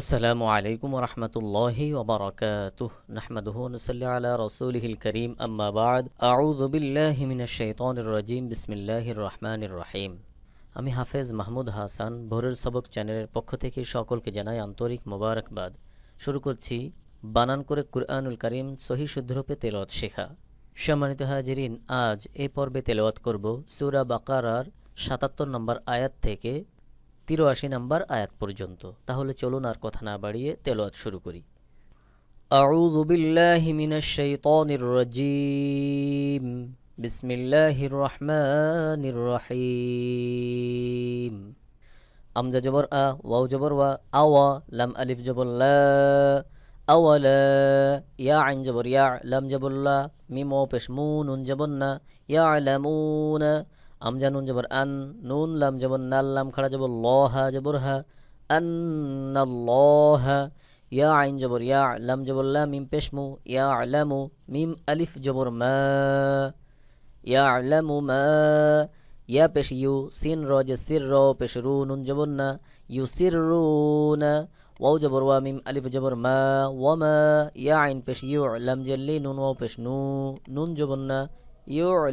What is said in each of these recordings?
আসসালামু আলাইকুম রহমতুল্লাহি ওবরাকাতুহ। নাহমাদুহু নসাল্লি আলা রাসূলিহিল করিম আম্মা বাদ। আউযু বিল্লাহি মিনাশ শাইতানির রাজিম। বিসমিল্লাহির রহমানির রহিম। আমি হাফেজ মাহমুদ হাসান, ভোরের সবক চ্যানেলের পক্ষ থেকে সকলকে জানাই আন্তরিক মোবারকবাদ। শুরু করছি বানান করে কুরআনুল করিম সহি শুদ্ধরূপে তেলাওয়াত শেখা। সম্মানিত হাজিরিন, আজ এই পর্বে তেলাওয়াত করব সূরা বাকারার সাতাত্তর নম্বর আয়াত থেকে তিরাশি নম্বর আয়াত পর্যন্ত তাহলে চলুন আর কথা না বাড়িয়ে তেলাওয়াত শুরু করি أعوذ بالله من الشيطان الرجيم بسم الله الرحمن الرحيم আমজা জবর আ ওয়াও জবর ওয়া আওয়া লাম আলিফ জবর লা আওয়ালা ইয়া আইন জবর ইয়া লাম জবর লা মিম ও পেশ মু নুন জবর না ইয়া আলামুনা আমজা নুন জবর আন, নুন, লাম জবর নাল, লাম খাড়া জবর ল হা জবর হা আন্নাল্লাহা ইয়া আইন জবর ইয়া লাম জবর লা মিম পেশ মু ইয়া আলামু মিম আলিফ জবর মা, ইয়া আলামু মা, ইয়া পেশ ইউ সিন র যে সির র, পেশ রু নুন জবর না, ইউ সির রু না, ওয়াও জবর ওয়া মিম আলিফ জবর মা, ওয়া মা, ইয়া আইন পেশ ইউ লাম জল্লি নুন ওয়াও পেশ নু, নুন জবর না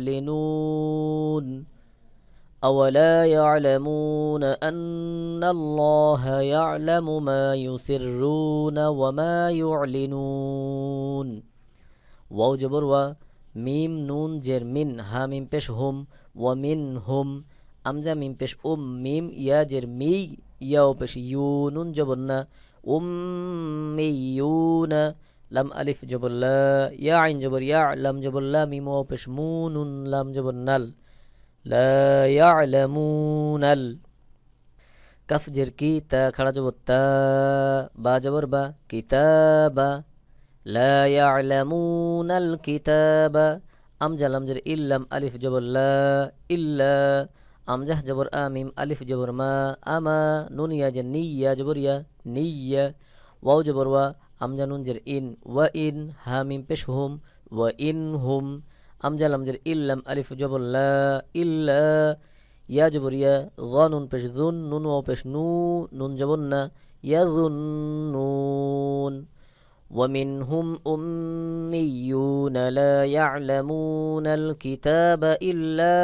লিনুন أولا يعلمون أن الله يعلم ما يسرون وما يعلنون واو جبر و ميم نون جر من ها ميم پش هم ومن هم أمزا ميم پش أم ميم يا جر مي يا پش يونون جبرنا أميون لم ألف جبر لا يا عين جبر يا لم جبر لا ميم وپش مون لم جبر نل لا يعلمون ال كف جر كي تا خرج تا با جبر با كتابا لا يعلمون الكتاب أم جلم جر إلم ألف جبر لا إلا أم جه جبر آميم ألف جبر ما أما نون يا جني يا جبر يا نية واو جبر وا أم جنون جر إن وإن هاميم بشهم وإن هم আমজাল আমজের ইল্লাম আলিফ জবল্লা ইল্লা ইয়া জবর ইয়া নুন পেশ দুন নুন ও পেশ নু নুন জবন না ইয়া নুন ومنهم أميون لا يعلمون الكتاب إلا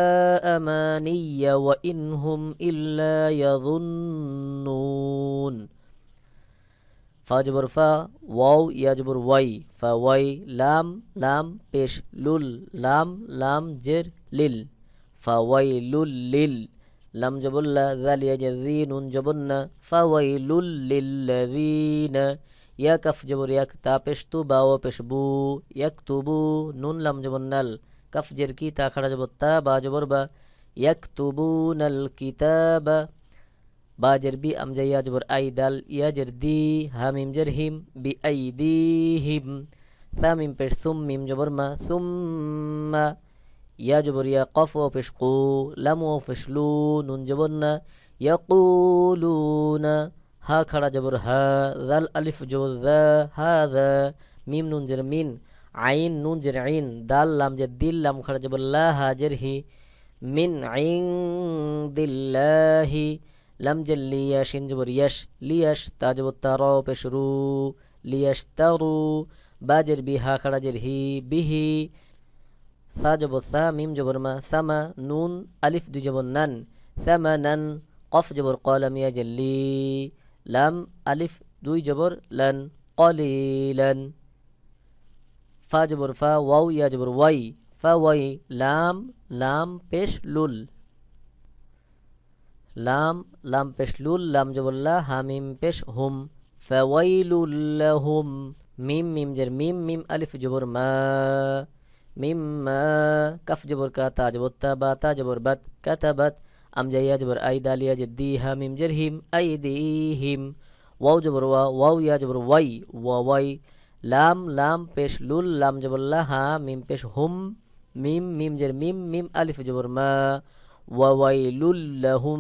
أماني وإن هم إلا يظنون ফাজবর ফা, ওয়াও ইয়াজবর ওয়াই। ফা, ওয়াই, লাম লাম, পেশ, লুল, লাম লাম, জের, লিল। ফা, ওয়াই, লুল, লিল। লাম জবল্লা জালিয়া জাজি নুন জবন্না ফা, ওয়াই, লুল লিল্লাযিনা ইয়া কাফ জবর ইয়াক, তা পেশ তু, বা ও পেশ বু। ইয়াক তুবু নুন, লাম জবন্নাল কাফ জের কি, তা খাড়া জবর তা, বা জবর বা। ইয়াক তুবুনাল কিতাবা। বাজের বি আমজা ইয়াজবর আই দাল ইয়াজের দি হামিম জের হিম বি আই দি হিম সামিম পেশ সুম মিম জবর মা সুম্মা ইয়া জবর ইয়া কফ ও পেশ কু লাম ও পেশ লু নুন জবর না ইয়াকুলুনা হা খাড়া জবর হা জাল আলিফ জবর দা হা দা মিম নুন জের মিন আইন নুন জের আইন দাল লাম জের দিল লাম খাড়া জবর লা হা জের হি মিন আইন দিল্লাহি লাম জেল লিয়াশ ইনজবর ইয়াশ লিয়াশ তাজবর তার পেশরু লিয়াশ তারু বাজের বি হা খাড়াজের হি বিহি সা জবর সা মিম জবর মা সামা নুন আলিফ দুই জবর নান সামা নান কফ জবর কলাম ইয়া জেল্লি লাম আলিফ দুই জবর লান কলিলান ফা জবর ফা ওয়াও ইয়া জবর ওয়াই ফা ওয়াই লাম লাম পেশ লুল লাম লাম পেশ লুল, লাম জবল্লা হামিম পেশ হুম। ফাওয়াইলুল্লাহুম মিম মিম জের মিম মিম আলিফ জবর মা। মিম মা, কাফ জবর কা, তা জবর তা বা, তা জবর বাত, কাতাবাত। আমজাইয়া জবর আই দালিয়া জেদ্দি হা মিম জের হিম, আই দি হিম। ওয়াও জবর ওয়া, ওয়াও ইয়া জবর ওয়াই, ওয়া ওয়াই। লাম লাম পেশ লুল, লাম জবল্লা হা মিম পেশ হুম, মিম মিম জের মিম মিম আলিফ জবর মা। وويل لهم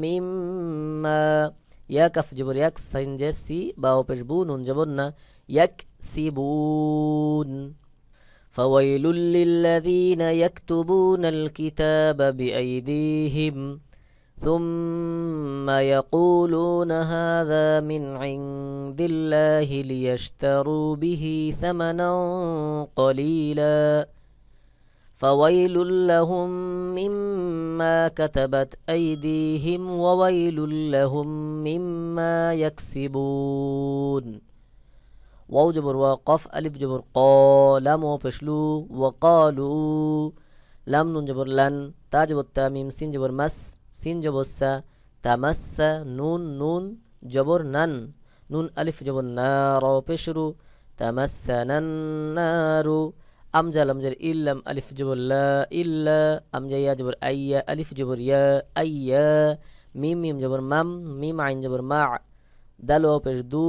مما يا كف جبر يك سنجر سي باو بشبون جبرنا يكسبون. فويل للذين يكتبون الكتاب بأيديهم ثم يقولون هذا من عند الله ليشتروا به ثمنا قليلا. فويل لهم مما كتبت أيديهم وويل لهم مما يكسبون واو جبر وقف ألف جبر قا لام وفشلو وقالوا لام نون جبر لن تا جبر تاميم سين جبر مس سين جبر سا تمسا نون نون جبر نن نون ألف جبر نار وفشرو تمسنا النار আমজা লামজার ইল্লাম আলিফ জবল্লা ইল্লা আমজা ইয়া জবর আইয়া আলিফ জবর ইয়া আইয়া মিম মিম জবর মাম মিম আইন জবর মা দাল ও পেশ দু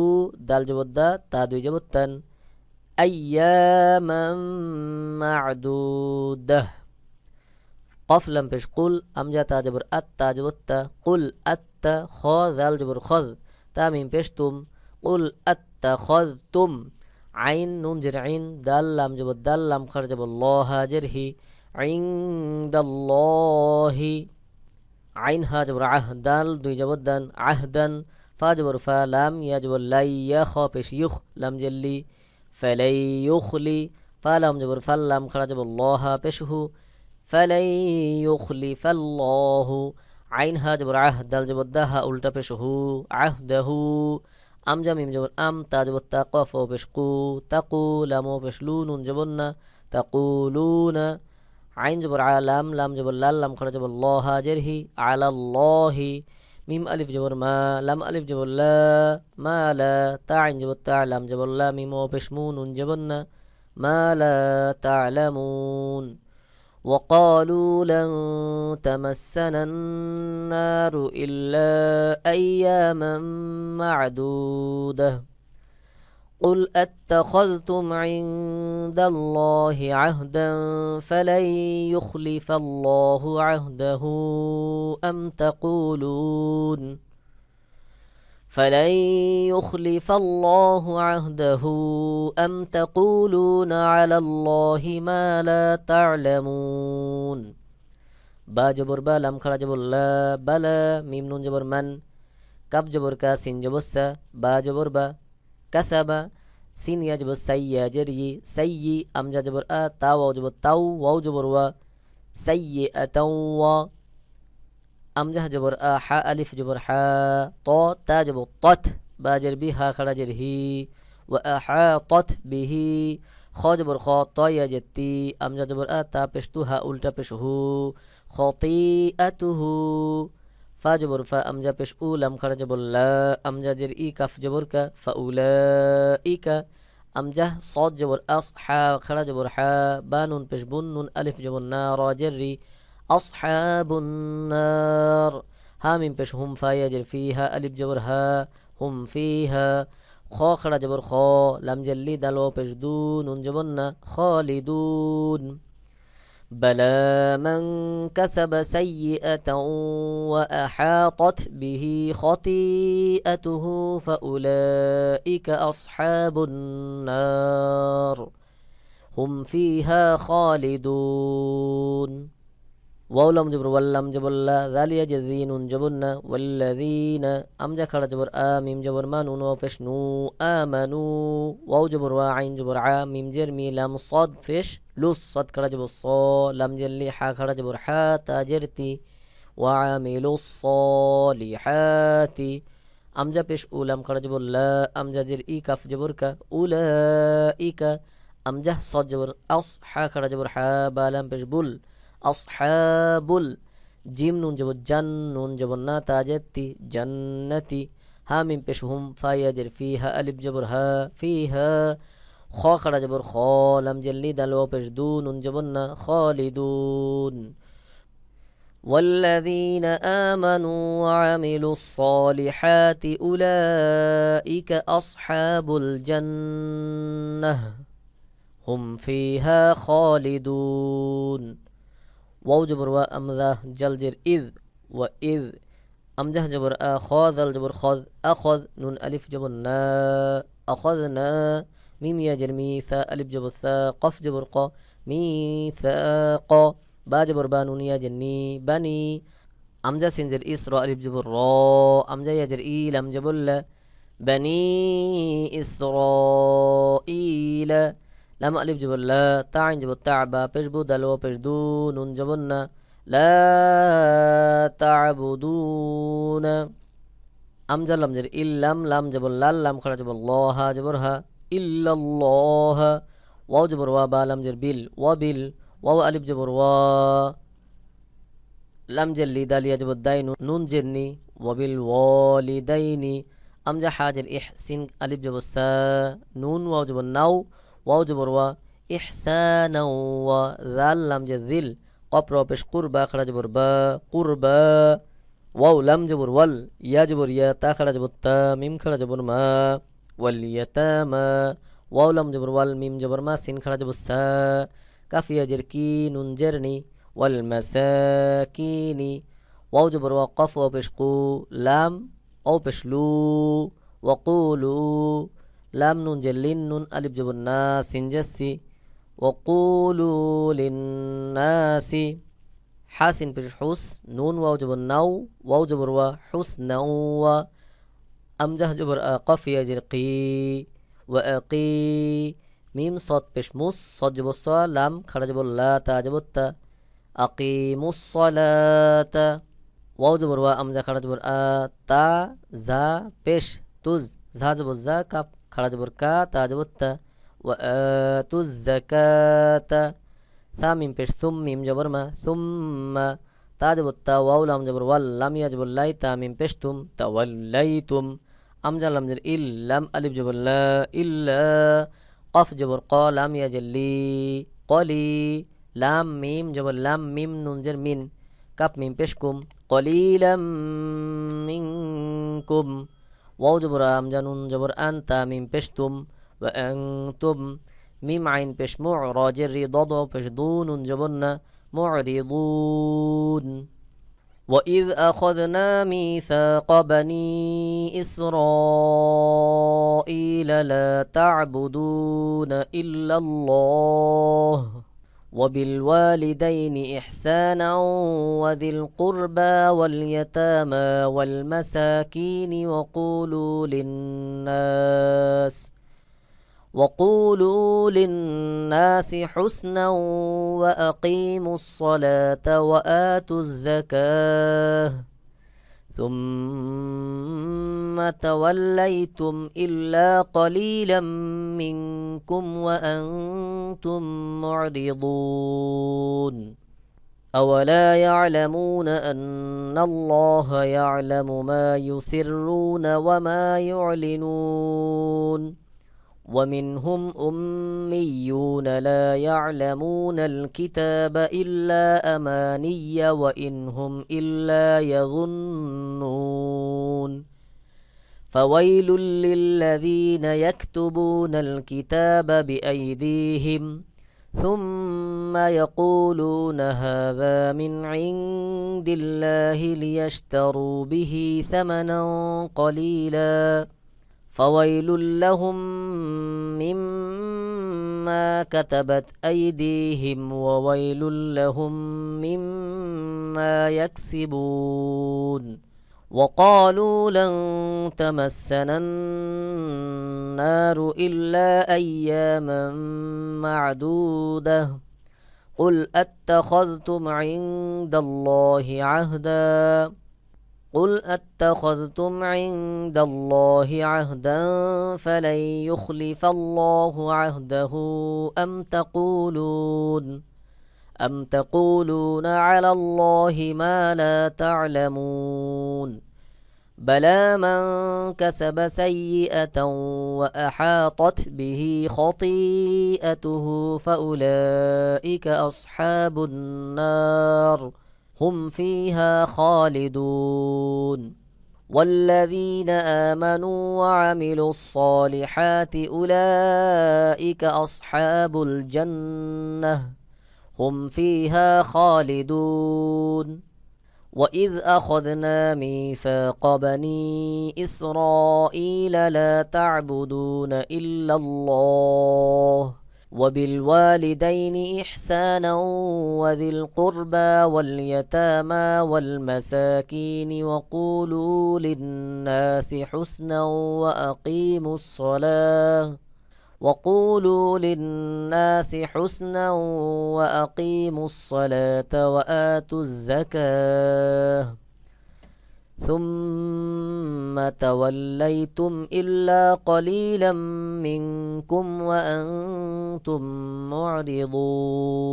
দাল জবর দা তা দুই জবর তান আইয়ামাম মা'দুদাহ قف لم পেশ কুল আমজা তা জবর আত তা জবর তা কুল আত্তা খ দাল জবর খদ তা মিম আইন, নুন জের আইন, দাল, লাম যাব দাল, লাম খার যাব ল হাজের হি আইন দাল্লাহি আইন, হা জবর আহ, দাল, দুই যাব দান, আহ, দান, ফা জবর ফা, লাম, ইয়া জবর লাই, ইয়া, খ, পেশ, ইউখ, লাম জেল্লি ফালাই ইউখলি ফা, লাম জবর ফাল খারা যাব ল হা পেশ, হু, ফালাই ইউখলি ফাল্লাহু। আইন, হা জবর আহ, দাল জবর দা, হা, উল্টা, পেশ, হু, আহ দাহু আমজা মিম জবর, আম তা জবর তা কফ ও পেশ কু তাকু লাম ও পেশ লু নুন জবর না তাকুলুনা, আইন জবর আলাম লাম জবর লাল, লাম খড়া জবর ল হাজের হি আলাল্লাহি মিম আলিফ জবর মা, লাম আলিফ জবর লা, মা লা, তা আইন জবর তা, লাম জবর লা মিম ও পেশ মু নুন জবর না মা লা তা'লামুন। وقالوا لن تمسنا النار إلا أياما معدودة. قل أتخذتم عند الله عهدا فلن يخلف الله عهده أم تقولون؟ فلن يخلف الله عهده أم تقولون على الله ما لا تعلمون با جبر با لم خرا جبر لا بلا ميم نون جبر من كب جبر كا سين جبر سا با جبر با كسبا سين يا جبر سي جري سي أمجا جبر آ تاو جبر تاو واو جبر وا سيئة وا আমজাহ জবর আ, হা, আলিফ জবর হা, ত, তা জবর তথ, বা জের বি, হা, খাড়া, জের হি ও হা, তথ বিহি খ জবর খ, ত, ইয়া, জের তি আমজা জবর আ, তা, পেশ, তু, হা, উল্টা, পেশ, হু, খ, তি, আ, তু, হু, ফা জবর ফা আমজা পেশ, উ, লাম, খাড়া, জবর লা আমজা জের ই, কাফ, জবর কা, ফা উলা ই, কা আমজাহ সদ জবর আস, হা, খাড়া, জবর হা, বা, নুন, পেশ, বুন, নুন, আলিফ, জবর না, র, জের রি أصحاب النار. ها من بش هم فايجر فيها. ألف جبر ها هم فيها. خا خرا جبر خا. لم جلي دلو بش دون جبرنا خالدون. بلى من كسب سيئة وأحاطت به خطيئته فأولئك أصحاب النار. هم فيها خالدون. ওয়াউলাম জবর ওয়াল্লাম জবল্লা জালিয়া জাজিন উন জবন্না ওয়াল্লাযীনা আমজা খাড়া জবর আ মিম জবর মা নুন ওয়া ফেশ নু আমানু ওয়াউ জবর ওয়া আইন জবর আ মিম জের মি লাম সাদ ফেশ লুস সাদ খাড়া জবর স লাম জেরলি হা খাড়া জবর হা তা জেরতি ওয়া আমিলু সালিহাতি আমজা পেশ উলাম খাড়া জবর লা আমজা জের ই কাফ জবর কা উলা ইকা আমজা أصحاب الجيم نون جبو جن نون جبو نا تاجتي جنتي. ها من بشهم فايا جر فيها ألف جبر ها فيها. خاخر جبر خا دلو جلي دون وبش دون جبرنا خالدون. والذين آمنوا وعملوا الصالحات أولئك أصحاب الجنة. هم فيها خالدون. ওয়াউ জবর ওয়া আমজা জাল জের ইজ ওয়া ইজ আমজাহ জবর আ খ জাল জবর খজ আখজ নুন আলিফ জবর না আখজ না মিম ইয়া জের মি সা আলিফ জবর সা কফ জবর ক মি সা ক বা জবর বা নুন ইয়া জের নি বানি আমজা সিনজের ইস র আলিফ জবর র আমজা ইয়াজের ই লাম লা আলিফ জবর লা তা আইন জবর তা বা পেশ বু দাল ওয়া পেশ দু নুন জবর না লা তা'বুদুন আমজা লাম জের ইল্লাম লাম জবর লাল লাম খাড়া জবর ল হা জবর হা ইল্লাল্লাহ ওয়াও জবর ওয়া বা লাম জের বিল ওয়া বিল ওয়াও আলিফ জবর ওয়া লাম জেল্লি দালিয়া জবর দাই নুন জেরনি ওয়াবিল ওয়ালিদাইনি আমজা হাজের ইহসিন আলিফ জবর সা নুন ওয়াও জবর নাও ওয়াও জবর ওয়া ইহসানাও ওয়া জাল লাম জের দিল কপ র পেশ কুরবা খাড়া জবর বা কুরবা ওয়াও লাম জবর ওয়াল ইয়া জবর ইয়া তা খাড়া জবর তা মিম খাড়া জবর মা ওয়াল ইয়াতামা ওয়াও লাম জবর ওয়াল মিম জবর মা সিন খাড়া জবর সা কাফিয়া জের কি নুন জেরনি ওয়াল মাসাকিনি ওয়াও জবর লাম নুন যে লিন নুন আলিফ জবর না সিনজাসি ওকুলু লিন্নাসি হা সিন পেশ হুস, নুন ওয়াও জবর নাও, ওয়াও জবর ওয়া, হুস নাও ওয়া। আমজাহ জবর কফিয়া জের কি, ওয়া কি। মিম সৎ পেশ মুস, সৎ জবর স, লাম খাড়া জবর লা, তা জবর তা। আকিমুস সলাতা, ওয়াও জবর ওয়া আমজা খাড়া জবর আ, তা যা পেশ, তুজ, ঝা জবর যা কাপ। খাড়া জবর কা তা জবর তা তু জাকাতা সা মিম পেশ সুম মিম জবর মা সুম্মা তা জবর তা জবর ওয়াল লাম ইয়া জবর লাই তা মিম পেশ তুম তা ওয়াল্লাই তুম আমজা লাম জের ইল লাম আলিফ জবর লা ইল্লা কফ জবর ক লাম ইয়া জেল্লি কলি লাম মিম জবর লাম মিম নুন জের মিন কাফ মিম পেশ কুম কলিলাম মিনকুম واو جبر ام جنون جبر انت ميم بشتم وأنتم ميم عين بش معراج الرضا بش دون جبرنا معرضون وإذ أخذنا ميثاق بني إسرائيل لا تعبدون إلا الله وبالوالدين إحسانا وذي القربى واليتامى والمساكين وقولوا للناس وقولوا للناس حسنا وأقيموا الصلاة وآتوا الزكاة ثم توليتم إلا قليلا منكم وأنتم معرضون. أولا يعلمون أن الله يعلم ما يسرون وما يعلنون. ومنهم أميون لا يعلمون الكتاب إلا أماني وإن هم إلا يظنون. فويل للذين يكتبون الكتاب بأيديهم ثم يقولون هذا من عند الله ليشتروا به ثمنا قليلاً. فويل لهم مما كتبت أيديهم وويل لهم مما يكسبون وقالوا لن تمسنا النار إلا أياما معدودة قل أتخذتم عند الله عهداً قل اتخذتم عند الله عهدا فلن يخلف الله عهده أم تقولون أم تقولون على الله ما لا تعلمون بلى من كسب سيئة وأحاطت به خطيئته فأولئك أصحاب النار هم فيها خالدون. والذين آمنوا وعملوا الصالحات أولئك أصحاب الجنة هم فيها خالدون. وإذ أخذنا ميثاق بني إسرائيل لا تعبدون إلا الله. وبالوالدين إحسانا وذي القربى واليتامى والمساكين وقولوا للناس حسنا وأقيموا الصلاة وقولوا للناس حسنا وأقيموا الصلاة وآتوا الزكاة ثم توليتم إلا قليلا منكم وأنتم معرضون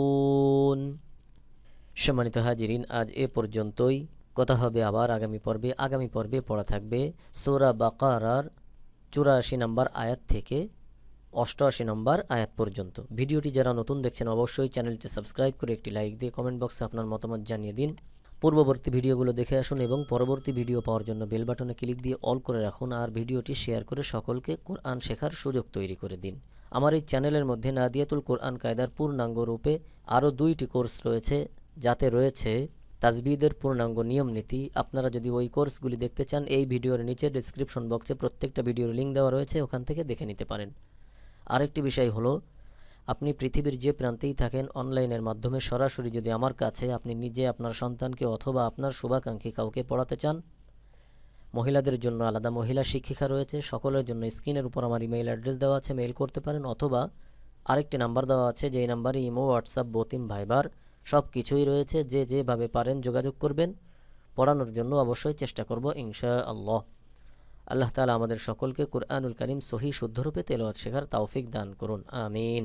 সম্মানিত হাজিরিন আজ এ পর্যন্তই কথা হবে আবার আগামী পর্বে আগামী পর্বে পড়া থাকবে সৌরা বাকারার চুরাশি নম্বর আয়াত থেকে অষ্টআশি নম্বর আয়াত পর্যন্ত ভিডিওটি যারা নতুন দেখছেন অবশ্যই চ্যানেলটি সাবস্ক্রাইব করে একটি লাইক দিয়ে কমেন্ট বক্সে আপনার মতামত জানিয়ে দিন পূর্ববর্তী ভিডিওগুলো দেখে আসুন এবং পরবর্তী ভিডিও পাওয়ার জন্য বেল বাটনে ক্লিক দিয়ে অল করে রাখুন আর ভিডিওটি শেয়ার করে সকলকে কোরআন শেখার সুযোগ তৈরি করে দিন। আমার এই চ্যানেলের মধ্যে নাদিয়াতুল কোরআন কায়দার পূর্ণাঙ্গ রূপে আরও দুইটি কোর্স রয়েছে, যাতে রয়েছে তাজবিদের পূর্ণাঙ্গ নিয়ম নীতি। আপনারা যদি ওই কোর্সগুলি দেখতে চান, এই ভিডিওর নিচে ডিসক্রিপশন বক্সে প্রত্যেকটা ভিডিওর লিঙ্ক দেওয়া রয়েছে, ওখান থেকে দেখে নিতে পারেন। আরেকটি বিষয় হলো আপনি পৃথিবীর যে প্রান্তেই থাকেন অনলাইনের মাধ্যমে সরাসরি যদি আমার কাছে আপনি নিজে আপনার সন্তানকে অথবা আপনার শুভাকাঙ্ক্ষী কাউকে পড়াতে চান, মহিলাদের জন্য আলাদা মহিলা শিক্ষিকা রয়েছে, সকলের জন্য স্ক্রিনের উপর আমার ইমেইল অ্যাড্রেস দেওয়া আছে, মেইল করতে পারেন অথবা আরেকটি নাম্বার দেওয়া আছে, যেই নাম্বারে ইমো, হোয়াটসঅ্যাপ, বতিম, ভাইবার সব কিছুই রয়েছে। যে যেভাবে পারেন যোগাযোগ করবেন। পড়ানোর জন্য অবশ্যই চেষ্টা করব ইনশা আল্লাহ আল্লাহ তালা আমাদের সকলকে কুরআনুল করিম সহি শুদ্ধরূপে তেলাওয়াত শেখার তৌফিক দান করুন। আমিন।